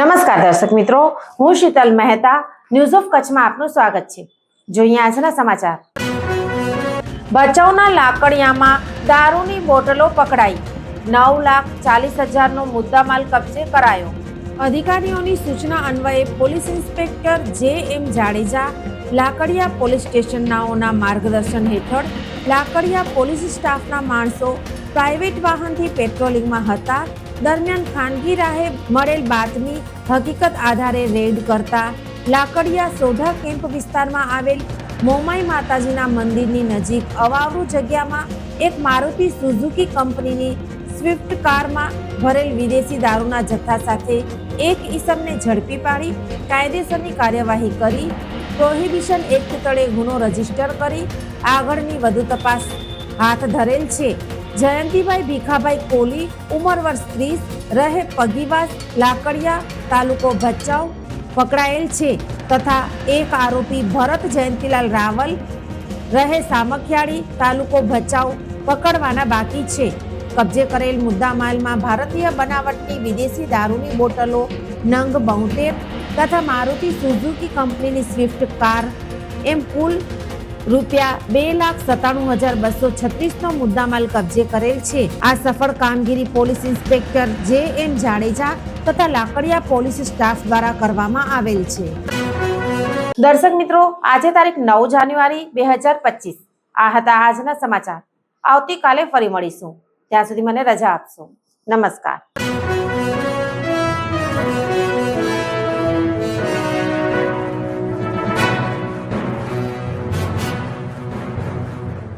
નમસ્કાર દર્શક મિત્રો, હું શીતલ મહેતા ન્યૂઝ ઓફ કચ્છમાં આપનું સ્વાગત છે. જોઈએ આજના સમાચાર. ભચાઉના લાકડિયામાં દારૂની બોટલો પકડાઈ. નવ લાખ ચાલીસ હજારનો મુદ્દામાલ કબજે કરાયો. અધિકારીઓની સૂચના અન્વયે police inspector J M Jadeja Lakadiya police સ્ટેશનનાઓના માર્ગદર્શન હેઠળ લાકડિયા પોલીસ સ્ટાફના માણસો પ્રાઇવેટ વાહનથી પેટ્રોલિંગમાં હતા. દરમિયાન ખાનગી રાહે મળેલ બાતમી હકીકત આધારે રેડ કરતા લાકડિયા સોઢા કેમ્પ વિસ્તારમાં આવેલ મોમાઈ માતાજીના મંદિરની નજીક અવાવરું જગ્યામાં એક મારુતિ સુઝુકી કંપનીની સ્વિફ્ટ કારમાં ભરેલ વિદેશી દારૂના જથ્થા સાથે એક ઈસમને ઝડપી પાડી, કાયદેસરની કાર્યવાહી કરી, પ્રોહિબિશન એક્ટ તળે ગુનો રજિસ્ટર કરી, આગળની વધુ તપાસ હાથ ધરેલ છે. જયંતિભાઈ ભીખાભાઈ કોલી ઉંમર વર્ષ ત્રીસ રહે પગીવાસ, લાકડિયા, તાલુકો ભચાઉ, પકડાયેલ છે તથા એક આરોપી ભરત જયંતિલાલ રાવલ, રહે સામખિયાળી, તાલુકો ભચાઉ, પકડવાના બાકી છે. કબજે કરેલ મુદ્દામાલમાં ભારતીય બનાવટની વિદેશી દારૂની બોટલો, નંગ બોતેર તથા મારુતિ સુઝુકી કંપનીની સ્વિફ્ટ કાર, એમ કુલ રૂપિયા બે લાખ સત્તાણું હજાર બસો છત્રીસનો મુદ્દામાલ કબજે કરેલ છે. આ સફળ કામગીરી police inspector J M Jadeja તથા લાકડિયા પોલીસ સ્ટાફ દ્વારા કરવામાં આવેલ છે. દર્શક મિત્રો, આજે તારીખ નવ જાન્યુઆરી બે હજાર પચીસ. આ હતા આજના સમાચાર. આવતીકાલે ફરી મળીશું. ત્યાં સુધી મને રજા આપશો. નમસ્કાર.